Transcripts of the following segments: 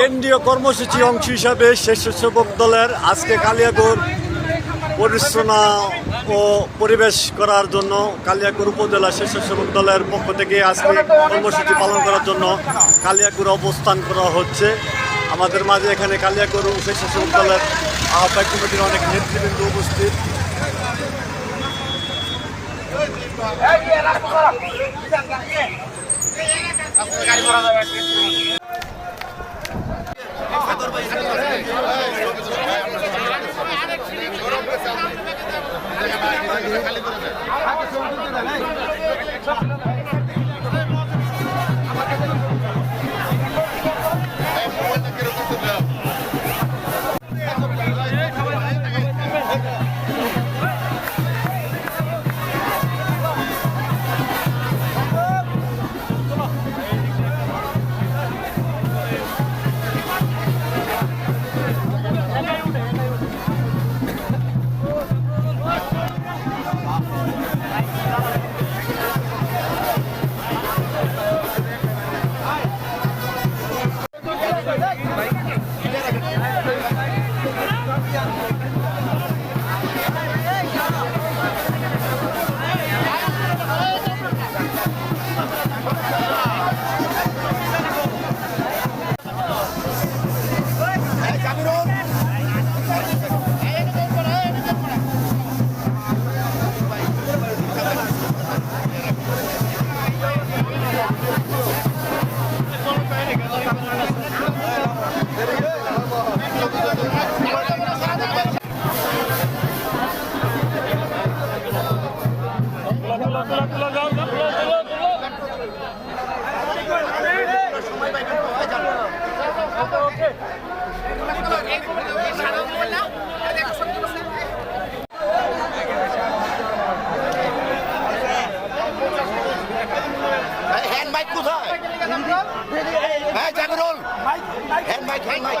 কেন্দ্রীয় কর্মসূচি অংশ হিসাবে স্বেচ্ছাসেবক দলের আজকে কালিয়াগড় পরিচ্ছন্ন ও পরিবেশ করার জন্য কালিয়াকুর উপজেলা স্বেচ্ছাসেবক দলের পক্ষ থেকে আজকে কর্মসূচি পালন করার জন্য কালিয়াকুর অবস্থান করা হচ্ছে আমাদের মাঝে এখানে কালিয়াকুর স্বেচ্ছাসেবক দলের আহ্বায়ক কমিটির অনেক নেতৃবৃন্দ উপস্থিত হ্যান্ড মাইক কোথায় হ্যাঁ Jagrul hand mic hand mic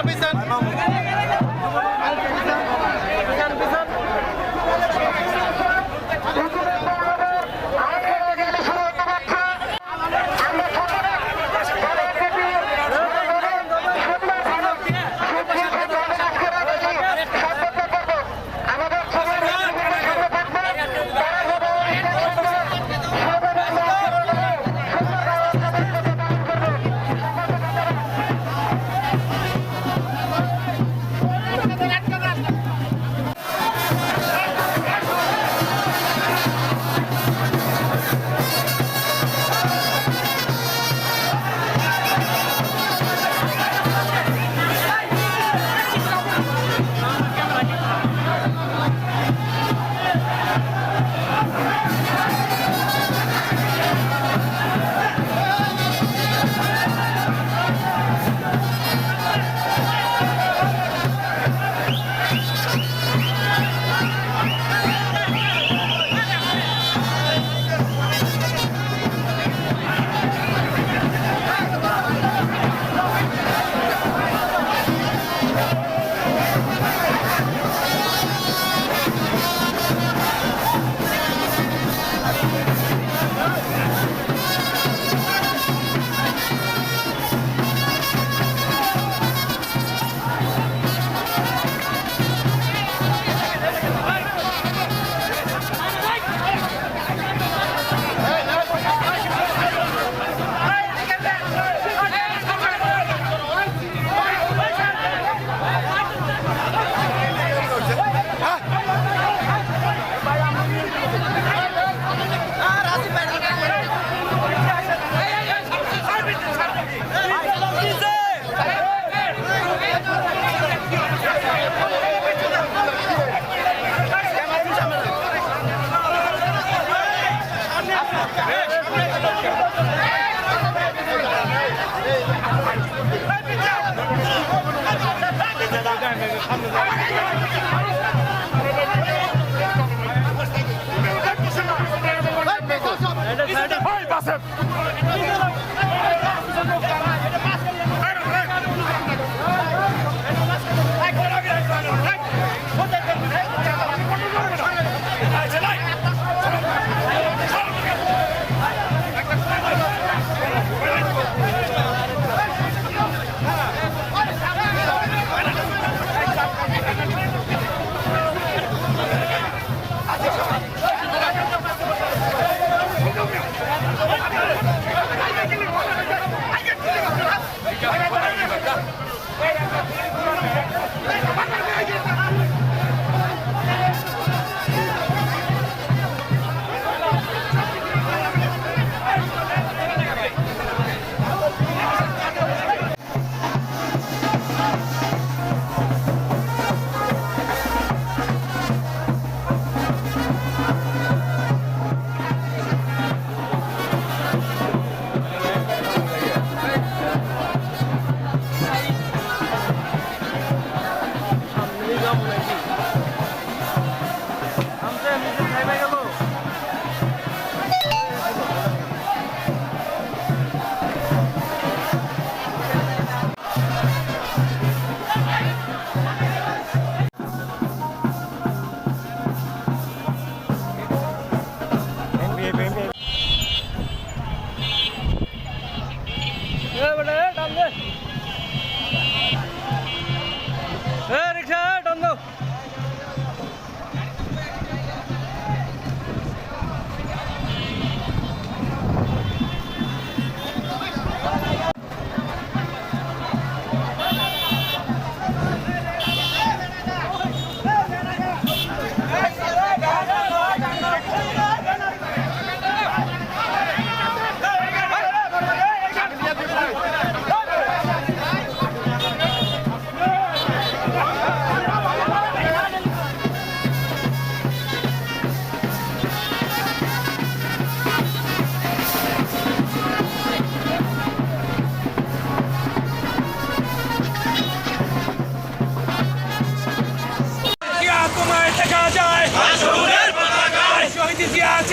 三 v 三在那个，他们在。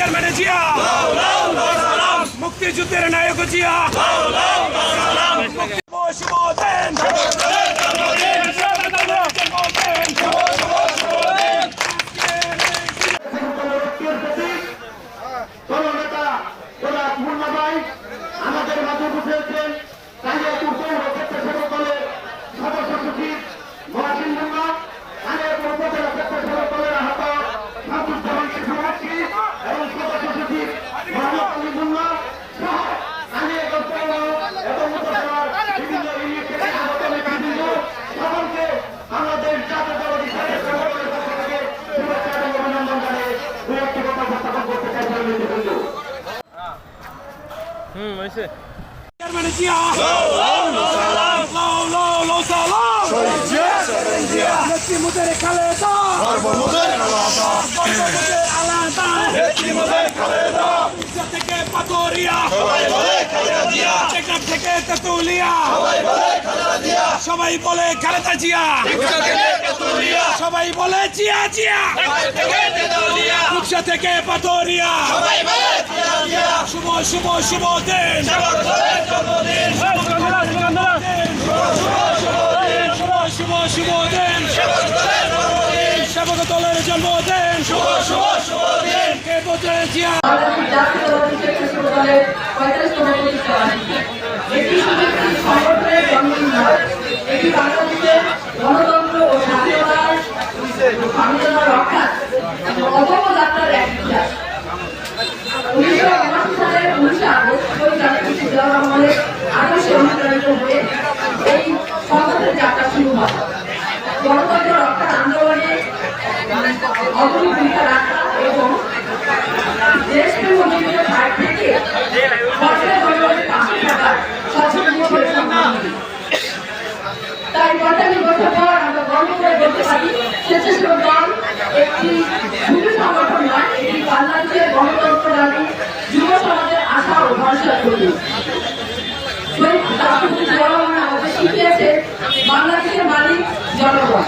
chairman Zia মুক্তিযুদ্ধের নায়ক জিয়া মুক্তি- শুভ দিন। পাথরিয়া চেকআপ থেকে তেতুলিয়া। সবাই বলে খালেদা জিয়া। সবাই বলে জিয়া। জিয়া রূপসা থেকে পাথরিয়া। শুভ শুভ শুভ দিন। শুভ শুভ শুভ দিন। সেবক দলের জন্মদিন শুভ শুভ শুভ দিন। কে বোঝে জিয়া বাংলাদেশ জাতীয়তাবাদী স্বেচ্ছাসেবক দলের পঁয়তাল্লিশতম প্রতিষ্ঠা বার্ষিকী। এটি শুধু একটি সংগঠনের জন্মদিন নয়, এটি বাংলাদেশের গণতন্ত্র ও গণতন্ত্রবাদী যুব সমাজের আশা ও ভরসার প্রতীক আমাদের শিখিয়েছে বাংলাদেশের মালিক জনগণ।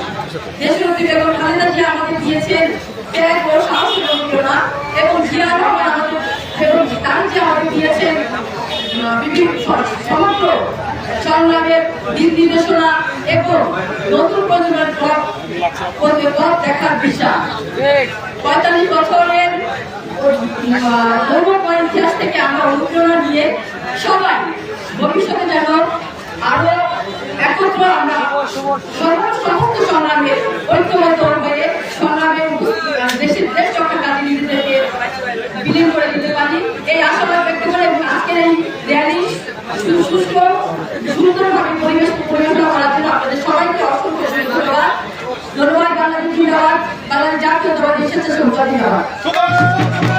দেশনেত্রী বেগম খালেদা জিয়া আমাদের দিয়েছেন ত্যাগ ও সাহসের অনুপ্রেরণা এবং জিয়া রহমান আমাদের বেগম তার যে সংগ্রামের দিক নির্দেশনা এবং নতুন প্রজন্মের পথ পথে দেখার দিশা। পঁয়তাল্লিশ বছরের গৌরবময় ইতিহাস থেকে আমরা অনুপ্রেরণা নিয়ে সবাই ভবিষ্যতে যেন আরও একত্র আমরা সমস্ত সংগ্রামে ঐক্যবদ্ধ হয়ে সংগ্রামে দেশের দেশ চক্র কাজে নিজেদেরকে করে দিতে পারি এই আশাবাদ ব্যক্ত করে আজকের সুস্থ সুন্দরভাবে পরিবেশ পরিবেশনা করার জন্য আপনাদের সবাইকে অসংখ্য ধন্যবাদ। ধন্যবাদ বাংলাদেশ कलर जाके तो रोशन से सुपर दिया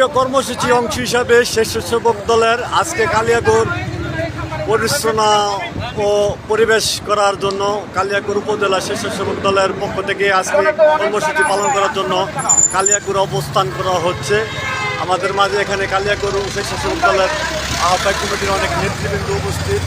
কেন্দ্রীয় কর্মসূচি অংশ হিসাবে স্বেচ্ছাসেবক দলের আজকে কালিয়াগড় পরিচ্ছন্ন ও পরিবেশ করার জন্য কালিয়াকুর উপজেলা স্বেচ্ছাসেবক দলের পক্ষ থেকে আজকে কর্মসূচি পালন করার জন্য কালিয়াকুর অবস্থান করা হচ্ছে। আমাদের মাঝে এখানে কালিয়াকুর স্বেচ্ছাসেবক দলের আহ্বায়ক কমিটির অনেক নেতৃবৃন্দ উপস্থিত।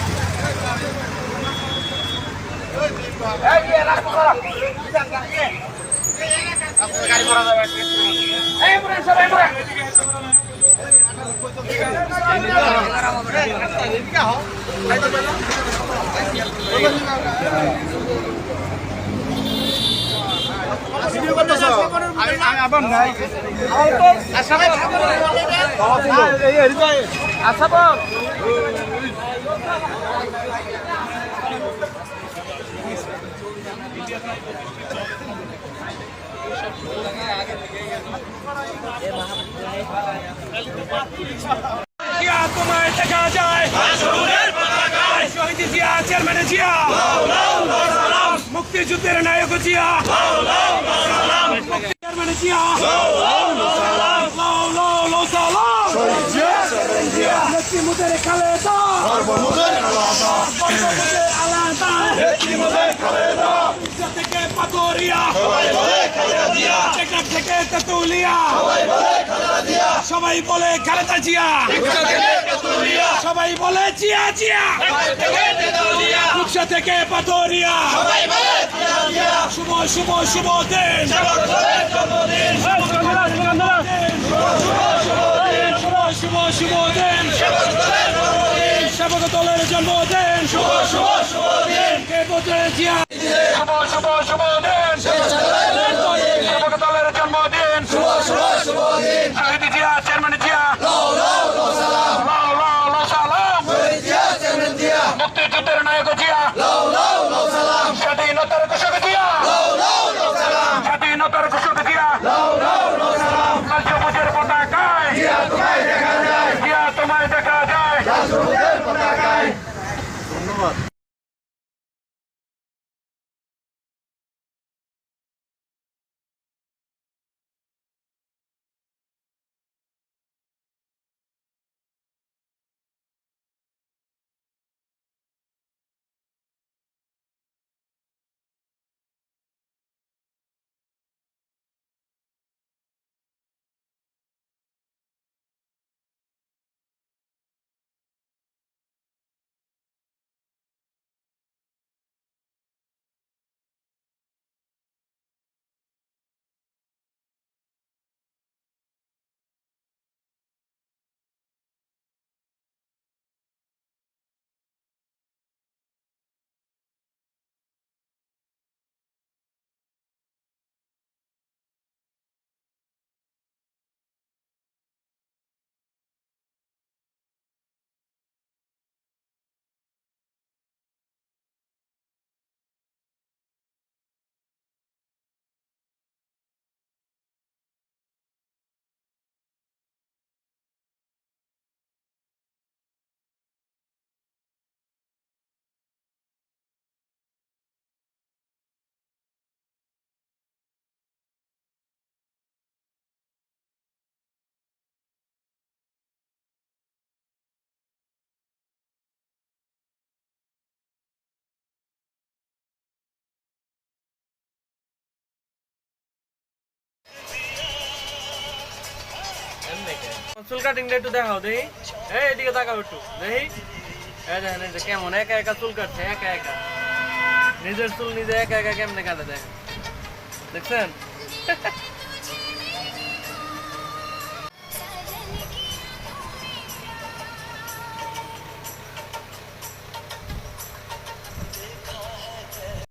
আসাব জিয়া তোমায় দেখা যায় শহীদ জিয়া চেয়ারম্যান জিয়া মুক্তিযুদ্ধের নায়ক জিয়া চেয়ারম্যান জিয়া সালাম নেত্রী মুদের খালেদা বঙ্গবন্ধুর আলাদা পাথরিয়া থেকে তেতুলিয়া সবাই বলে খালেদা জিয়া। সবাই বলে জিয়া জিয়া। রূপসা থেকে পাথরিয়া। শুভ শুভ শুভ দিন। শুভ শুভ শুভ দিন। সেবক দলের জন্মদিন। শুভ শুভ শুভ দিন কে বোঝে জিয়া? শুভ শুভ শুভ দিন। সেবক দলের চুল কাটিংটা একটু দেখাও দেখি এই এদিকে তাকাও একটু দেখি এই দেখেন কেমন, একা একা চুল কাটছে, একা একা। নিজের চুল নিজে একা একা কেমনে কাটে দেখেন। দেখছেন?